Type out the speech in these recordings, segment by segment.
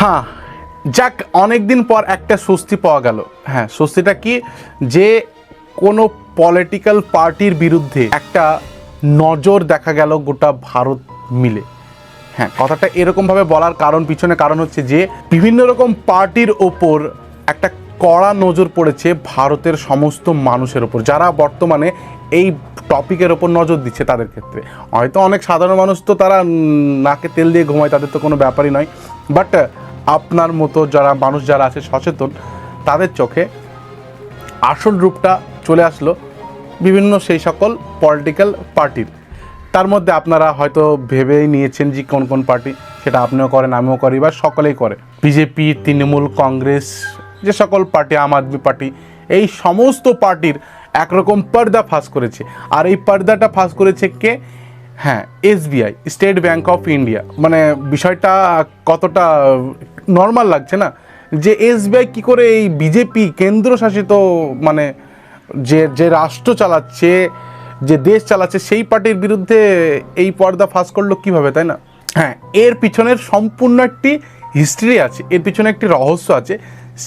হ্যাঁ যাক অনেক দিন পর একটা স্বস্তি পাওয়া গেল। হ্যাঁ স্বস্তিটা কি? যে কোনো পলিটিক্যাল পার্টির বিরুদ্ধে একটা নজর দেখা গেল গোটা ভারত মিলে। হ্যাঁ কথাটা এরকমভাবে বলার কারণ, পিছনে কারণ হচ্ছে যে বিভিন্ন রকম পার্টির ওপর একটা কড়া নজর পড়েছে ভারতের সমস্ত মানুষের ওপর, যারা বর্তমানে এই টপিকের ওপর নজর দিচ্ছে তাদের ক্ষেত্রে। হয়তো অনেক সাধারণ মানুষ তো তারা নাকে তেল দিয়ে ঘুমায়, তাদের তো কোনো ব্যাপারই নয়। বাট আপনার মতো যারা মানুষ যারা আছে সচেতন, তাদের চোখে আসল রূপটা চলে আসলো বিভিন্ন সেই সকল পলিটিক্যাল পার্টির তার মধ্যে আপনারা হয়তো ভেবেই নিয়েছেন যে কোন কোন পার্টি সেটা আপনিও করেন, আমিও করি বা সকলেই করে। বিজেপি তৃণমূল, কংগ্রেস, যে সকল পার্টি আম আদমি পার্টি এই সমস্ত পার্টির একরকম পর্দা ফাঁস করেছে। আর এই পর্দাটা ফাঁস করেছে কে? হ্যাঁ SBI state bank of India মানে বিষয়টা কতটা নর্মাল লাগছে না? যে এসবিআই কি করে এই বিজেপি কেন্দ্রশাসিত মানে যে যে রাষ্ট্র চালাচ্ছে, যে দেশ চালাচ্ছে, সেই পার্টির বিরুদ্ধে এই পর্দা ফাঁস করল কীভাবে, তাই না? হ্যাঁ এর পিছনের সম্পূর্ণ একটি হিস্ট্রি আছে, এর পিছনে একটি রহস্য আছে।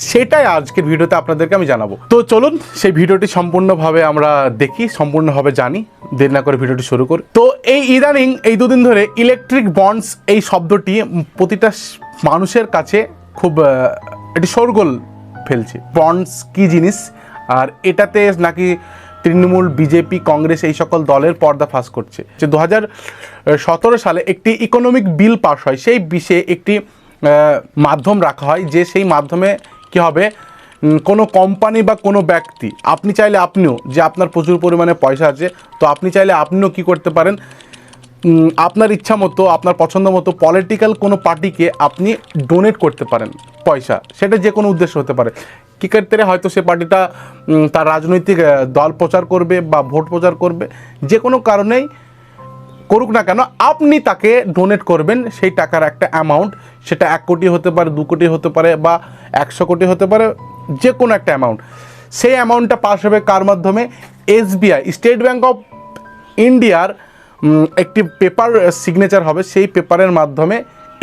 সেটাই আজকের ভিডিওতে আপনাদেরকে আমি জানাব। তো চলুন সেই ভিডিওটি সম্পূর্ণভাবে আমরা দেখি সম্পূর্ণভাবে জানি। দেরি না করে ভিডিওটি শুরু করি। তো এই ইদানিং এই দুদিন ধরে ইলেকট্রিক বন্ডস এই শব্দটি প্রতিটা মানুষের কাছে খুব আহ, একটি শোরগোল ফেলছে। বন্ডস কি জিনিস? আর এটাতে নাকি তৃণমূল বিজেপি কংগ্রেস এই সকল দলের পর্দা ফাঁস করছে। যে দু হাজার সতেরো সালে একটি ইকোনমিক বিল পাস হয় সেই বিষয়ে একটি মাধ্যম রাখা হয় যে সেই মাধ্যমে কি হবে? কোনো কোম্পানি বা কোনো ব্যক্তি, আপনি চাইলে আপনিও, যে আপনার প্রচুর পরিমাণে পয়সা আছে, তো আপনি চাইলে আপনিও কি করতে পারেন? আপনার ইচ্ছা মতো, আপনার পছন্দ মতো পলিটিক্যাল কোনো পার্টিকে আপনি ডোনেট করতে পারেন পয়সা। সেটা যে কোনো উদ্দেশ্য হতে পারে। কী ক্ষেত্রে হয়তো সে পার্টিটা তার রাজনৈতিক দল প্রচার করবে বা ভোট প্রচার করবে। যে কোনো কারণেই করুক না কেন, আপনি তাকে ডোনেট করবেন, সেই টাকার একটা অ্যামাউন্ট সেটা এক কোটি হতে পারে, দু কোটি হতে পারে, বা একশো কোটি হতে পারে যে কোনো একটা অ্যামাউন্ট সেই অ্যামাউন্টটা পাস হবে কার মাধ্যমে? এসবিআই স্টেট ব্যাঙ্ক অফ ইন্ডিয়ার একটি পেপার সিগনেচার হবে, সেই পেপারের মাধ্যমে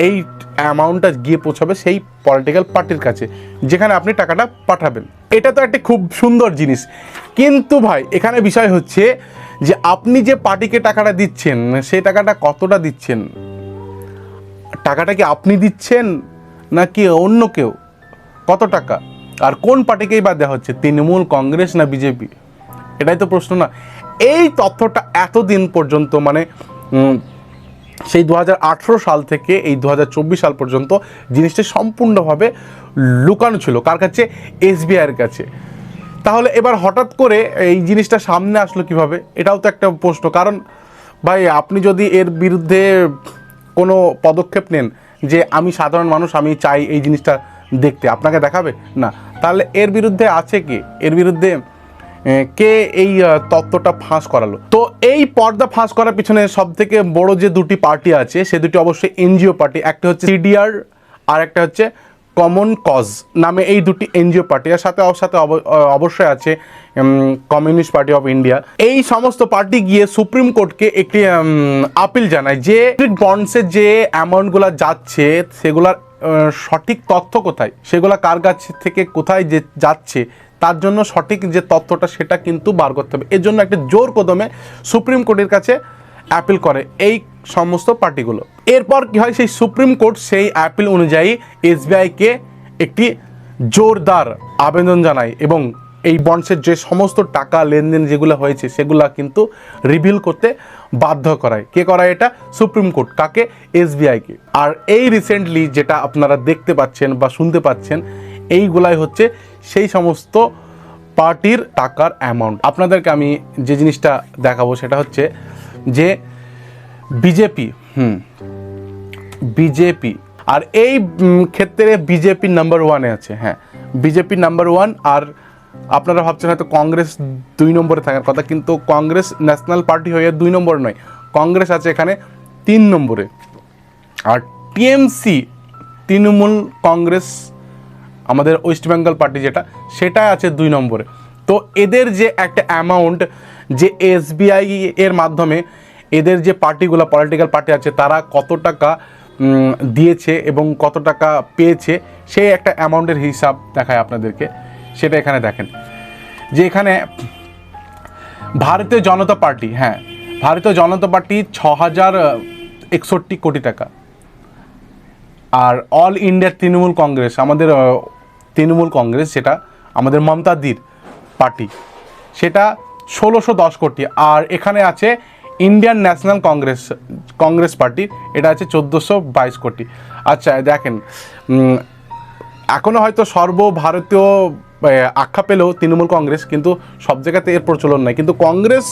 এই অ্যামাউন্টটা গিয়ে পৌঁছাবে সেই পলিটিক্যাল পার্টির কাছে, যেখানে আপনি টাকাটা পাঠাবেন। এটা তো একটা খুব সুন্দর জিনিস। কিন্তু ভাই, এখানে বিষয় হচ্ছে যে আপনি যে পার্টিকে টাকাটা দিচ্ছেন, সেই টাকাটা কতটা দিচ্ছেন? টাকাটা কি আপনি দিচ্ছেন, নাকি অন্য কেউ? কত টাকা? আর কোন পার্টিকেই বা দেওয়া হচ্ছে, তৃণমূল, কংগ্রেস না বিজেপি? এটাই তো প্রশ্ন না। এই তথ্যটা এতদিন পর্যন্ত মানে সেই দু হাজার আঠেরো সাল থেকে এই দু হাজার চব্বিশ সাল পর্যন্ত জিনিসটা সম্পূর্ণভাবে লুকানো ছিল। কার কাছে? এসবিআইয়ের কাছে। তাহলে এবার হঠাৎ করে এই জিনিসটা সামনে আসলো কীভাবে? এটাও তো একটা প্রশ্ন। কারণ ভাই, আপনি যদি এর বিরুদ্ধে কোনো পদক্ষেপ নেন যে আমি সাধারণ মানুষ, আমি চাই এই জিনিসটা দেখতে, আপনাকে দেখাবে? না। তাহলে এর বিরুদ্ধে আছে কি? এর বিরুদ্ধে কে এই তত্ত্বটা ফাঁস করালো? তো এই পর্দা ফাঁস করার পিছনে সব থেকে বড় যে দুটি পার্টি আছে, সে দুটি অবশ্যই এনজিও পার্টি। একটা হচ্ছে সিডিআর আর একটা হচ্ছে কমন কজ নামে এই দুটি এনজিও পার্টি। আর সাথে সাথে অব- অবশ্যই আছে কমিউনিস্ট পার্টি অফ ইন্ডিয়া। এই সমস্ত পার্টি গিয়ে সুপ্রিম কোর্টকে একটি আপিল জানায় যে বন্ডসের যে অ্যামাউন্টগুলো যাচ্ছে, সেগুলার সঠিক তথ্য কোথায়? সেগুলা কার কাছ থেকে কোথায় যে যাচ্ছে তার জন্য সঠিক যে তথ্যটা সেটা কিন্তু বার করতে হবে। এর জন্য একটা জোর কদমে সুপ্রিম কোর্টের কাছে অ্যাপিল করে এই সমস্ত পার্টিগুলো। এরপর কি হয়? সেই সুপ্রিম কোর্ট সেই অ্যাপিল অনুযায়ী এসবিআইকে একটি জোরদার আবেদন জানায় এবং এই বন্ডসের যে সমস্ত টাকা, লেনদেন যেগুলো হয়েছে সেগুলো কিন্তু রিভিল করতে বাধ্য করায়। কে করায় এটা? সুপ্রিম কোর্ট কাকে? এসবিআইকে আর এই রিসেন্টলি যেটা আপনারা দেখতে পাচ্ছেন বা শুনতে পাচ্ছেন এইগুলাই হচ্ছে সেই সমস্ত পার্টির টাকার অ্যামাউন্ট আপনাদেরকে আমি যে জিনিসটা দেখাবো সেটা হচ্ছে যে বিজেপি, হুম, বিজেপি, আর এই ক্ষেত্রে বিজেপি নাম্বার ওয়ানে আছে হ্যাঁ। বিজেপি নাম্বার ওয়ান আর আপনারা ভাবছেন হয়তো কংগ্রেস দুই নম্বরে থাকার কথা, কিন্তু কংগ্রেস ন্যাশনাল পার্টি হয়ে দুই নম্বর নয়। কংগ্রেস আছে এখানে তিন নম্বরে। আর টিএমসি তৃণমূল কংগ্রেস আমাদের ওয়েস্ট বেঙ্গল পার্টি যেটা সেটা আছে দুই নম্বরে। তো এদের যে একটা অ্যামাউন্ট যে এসবিআই এর মাধ্যমে এদের যে পার্টিগুলো পলিটিক্যাল পার্টি আছে, তারা কত টাকা দিয়েছে এবং কত টাকা পেয়েছে, সেই একটা অ্যামাউন্টের হিসাব দেখায় আপনাদেরকে। সেটা এখানে দেখেন। যে এখানে ভারতীয় জনতা পার্টি হ্যাঁ ভারতীয় জনতা পার্টি ছ হাজার একষট্টি কোটি টাকা। আর অল ইন্ডিয়া তৃণমূল কংগ্রেস, আমাদের তৃণমূল কংগ্রেস যেটা আমাদের মমতাদির পার্টি, সেটা ষোলোশো দশ কোটি। আর এখানে আছে Indian national Congress Congress party, এটা আছে চোদ্দোশো বাইশ কোটি। আচ্ছা দেখেন এখনও হয়তো সর্বভারতীয় আখ্যা পেলেও তৃণমূল কংগ্রেস, কিন্তু সব জায়গাতে এর প্রচলন নাই। কিন্তু কংগ্রেস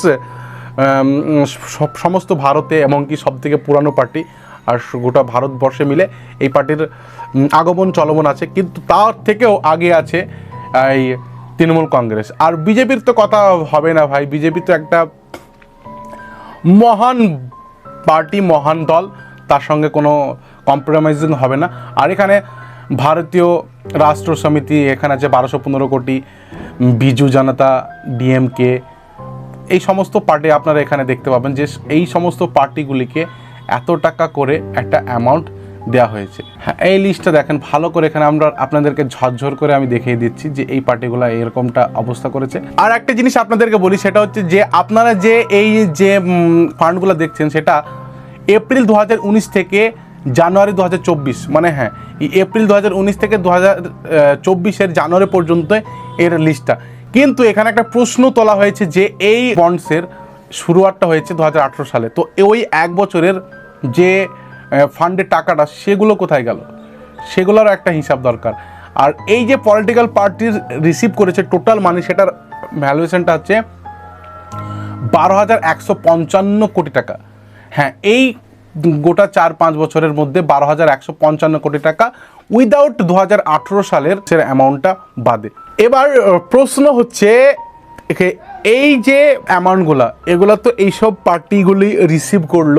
সমস্ত ভারতে, এমনকি সব থেকে পুরানো পার্টি আর গোটা ভারতবর্ষে মিলে এই পার্টির আগমন চলমন আছে। কিন্তু তার থেকেও আগে আছে এই তৃণমূল কংগ্রেস। আর বিজেপির তো কথা হবে না ভাই। বিজেপি তো একটা মহান পার্টি, মহান দল। তার সঙ্গে কোনো কম্প্রোমাইজিং হবে না। আর এখানে ভারতীয় রাষ্ট্র সমিতি, এখানে আছে বারোশো পনেরো কোটি বিজু জনতা, ডিএমকে। এই সমস্ত পার্টি আপনারা এখানে দেখতে পাবেন যে এই সমস্ত পার্টিগুলিকে এত টাকা করে একটা অ্যামাউন্ট দেওয়া হয়েছে। হ্যাঁ এই লিস্টটা দেখেন, ভালো করে এখানে আমরা আপনাদেরকে ঝরঝর করে আমি দেখিয়ে দিচ্ছি যে এই পার্টিগুলো এরকমটা অবস্থা করেছে। আর একটা জিনিস আপনাদেরকে বলি, সেটা হচ্ছে যে আপনারা যে এই যে ফান্ডগুলো দেখছেন, সেটা এপ্রিল দু হাজার উনিশ থেকে জানুয়ারি দু হাজার চব্বিশ মানে হ্যাঁ এপ্রিল দু থেকে দু হাজার জানুয়ারি পর্যন্ত এর লিস্টটা কিন্তু এখানে একটা প্রশ্ন তোলা হয়েছে যে এই বন্ডসের শুরুয়াতটা হয়েছে দু হাজার আঠেরো সালে। তো ওই এক বছরের যে ফান্ডের টাকাটা, সেগুলো কোথায় গেল? সেগুলোরও একটা হিসাব দরকার। আর এই যে পলিটিক্যাল পার্টির রিসিভ করেছে টোটাল মানি সেটার ভ্যালুয়েশনটা হচ্ছে বারো হাজার একশো পঞ্চান্ন কোটি টাকা। হ্যাঁ এই গোটা চার পাঁচ বছরের মধ্যে বারো হাজার একশো পঞ্চান্ন কোটি টাকা উইদাউট দু হাজার আঠেরো সালের অ্যামাউন্টটা বাদে। এবার প্রশ্ন হচ্ছে এই যে অ্যামাউন্টগুলা এগুলো তো এইসব পার্টিগুলি রিসিভ করল,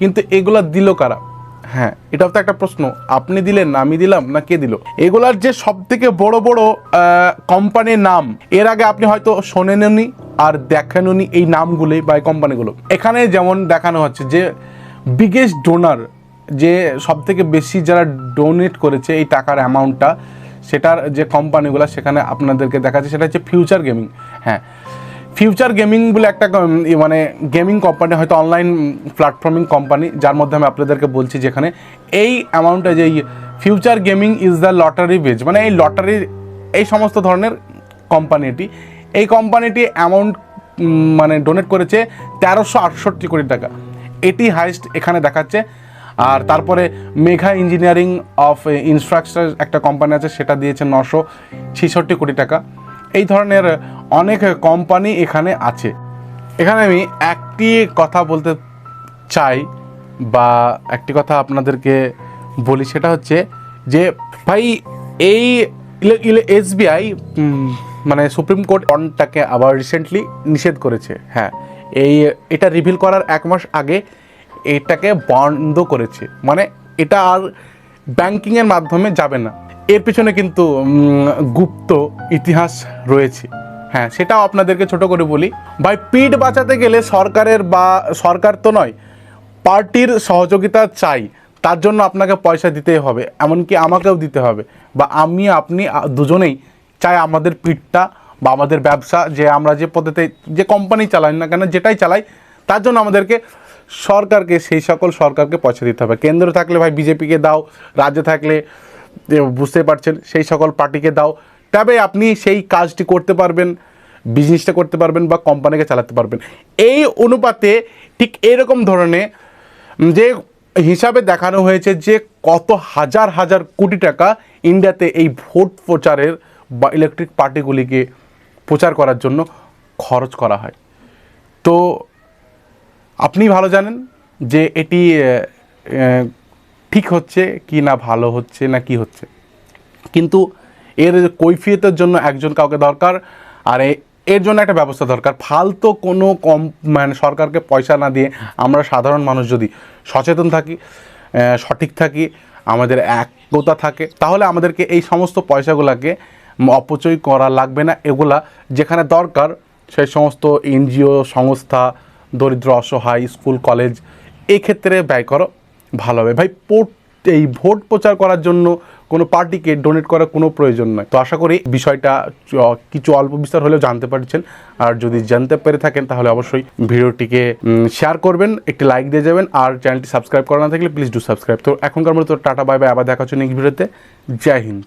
কিন্তু এগুলা দিল কারা? হ্যাঁ এটাও তো একটা প্রশ্ন। আপনি দিলেন না আমি দিলাম, না কে দিল? এগুলার যে সব থেকে বড় বড় কোম্পানির নাম, এর আগে আপনি হয়তো শোনেননি আর দেখেননি এই নামগুলি বা এই কোম্পানিগুলো এখানে যেমন দেখানো হচ্ছে যে বিগেস্ট ডোনার যে সব থেকে বেশি যারা ডোনেট করেছে এই টাকার অ্যামাউন্টটা সেটার যে কোম্পানিগুলো সেখানে আপনাদেরকে দেখাচ্ছে, সেটা হচ্ছে ফিউচার গেমিং হ্যাঁ। ফিউচার গেমিং বলে একটা মানে গেমিং কোম্পানি হয়তো অনলাইন প্ল্যাটফর্মিং কোম্পানি যার মধ্যে আমি আপনাদেরকে বলছি যেখানে এই অ্যামাউন্টটা যে future gaming is the lottery base মানে এই লটারির এই সমস্ত ধরনের কোম্পানিটি এই কোম্পানিটি অ্যামাউন্ট মানে ডোনেট করেছে তেরোশো আটষট্টি কোটি টাকা। এটি হাইস্ট এখানে দেখাচ্ছে। আর তারপরে মেঘা ইঞ্জিনিয়ারিং অফ ইনফ্রাস্ট্রাকচার একটা কোম্পানি আছে, সেটা দিয়েছে নশো ছেষট্টি কোটি টাকা। এই ধরনের অনেক কোম্পানি এখানে আছে। এখানে আমি একটি কথা বলতে চাই বা একটি কথা আপনাদেরকে বলি, সেটা হচ্ছে যে ভাই, এই এসবিআই মানে সুপ্রিম কোর্ট অনটাকে আবার রিসেন্টলি নিষেধ করেছে। হ্যাঁ এই, এটা রিভিল করার এক মাস আগে এটাকে বন্ধ করেছে। মানে এটা আর ব্যাংকিংয়ের মাধ্যমে যাবে না। এর পিছনে কিন্তু গুপ্ত ইতিহাস রয়েছে। হ্যাঁ সেটাও আপনাদেরকে ছোট করে বলি। ভাই, পিঠ বাঁচাতে গেলে সরকারের বা সরকার তো নয়, পার্টির সহযোগিতা চাই। তার জন্য আপনাকে পয়সা দিতেই হবে, এমনকি আমাকেও দিতে হবে। বা আমি, আপনি দুজনেই চাই আমাদের পিঠটা বা আমাদের ব্যবসা, যে আমরা যে পদ্ধতি যে কোম্পানি চালাই না কেন, যেটাই চালাই, তার জন্য আমাদেরকে সরকারকে, সেই সকল সরকারকে পয়সা দিতে হবে। কেন্দ্র থাকলে ভাই, বিজেপিকে দাও, রাজ্যে থাকলে বুঝতে পারছেন, সেই সকল পার্টিকে দাও। তবে আপনি সেই কাজটি করতে পারবেন বিজনেসটা করতে পারবেন বা কোম্পানিকে চালাতে পারবেন। এই অনুপাতে ঠিক এরকম ধরনের যে হিসাবে দেখানো হয়েছে যে কত হাজার হাজার কোটি টাকা ইন্ডিয়াতে এই ভোট প্রচারের বা ইলেকট্রিক পার্টিগুলিকে প্রচার করার জন্য খরচ করা হয়। তো আপনি ভালো জানেন যে এটি ঠিক হচ্ছে কি না ভালো হচ্ছে না কি হচ্ছে। কিন্তু এর কৈফিয়তের জন্য একজন কাউকে দরকার, আর এর জন্য একটা ব্যবস্থা দরকার। ফালতু কোনো কম মানে সরকারকে পয়সা না দিয়ে আমরা সাধারণ মানুষ যদি সচেতন থাকি সঠিক থাকি, আমাদের একতা থাকে, তাহলে আমাদেরকে এই সমস্ত পয়সাগুলোকে অপচয় করা লাগবে না। এগুলা যেখানে দরকার, সেই সমস্ত এনজিও সংস্থা, দরিদ্র, অসহায়, স্কুল, কলেজ এই ক্ষেত্রে ব্যয় করো, ভালো হবে। ভাই এই ভোট প্রচার করার জন্য কোনো পার্টিকে ডোনেট করার কোনো প্রয়োজন নয়। তো আশা করি বিষয়টা কিছু অল্প বিস্তার হলেও জানতে পারছেন। আর যদি জানতে পেরে থাকেন, তাহলে অবশ্যই ভিডিওটিকে শেয়ার করবেন, একটি লাইক দিয়ে যাবেন, আর চ্যানেলটি সাবস্ক্রাইব করা না থাকলে প্লিজ ডু সাবস্ক্রাইব তো এখনকার মতো টাটা বাই বাই আবার দেখা হচ্ছে নেক্সট ভিডিওতে জয় হিন্দ।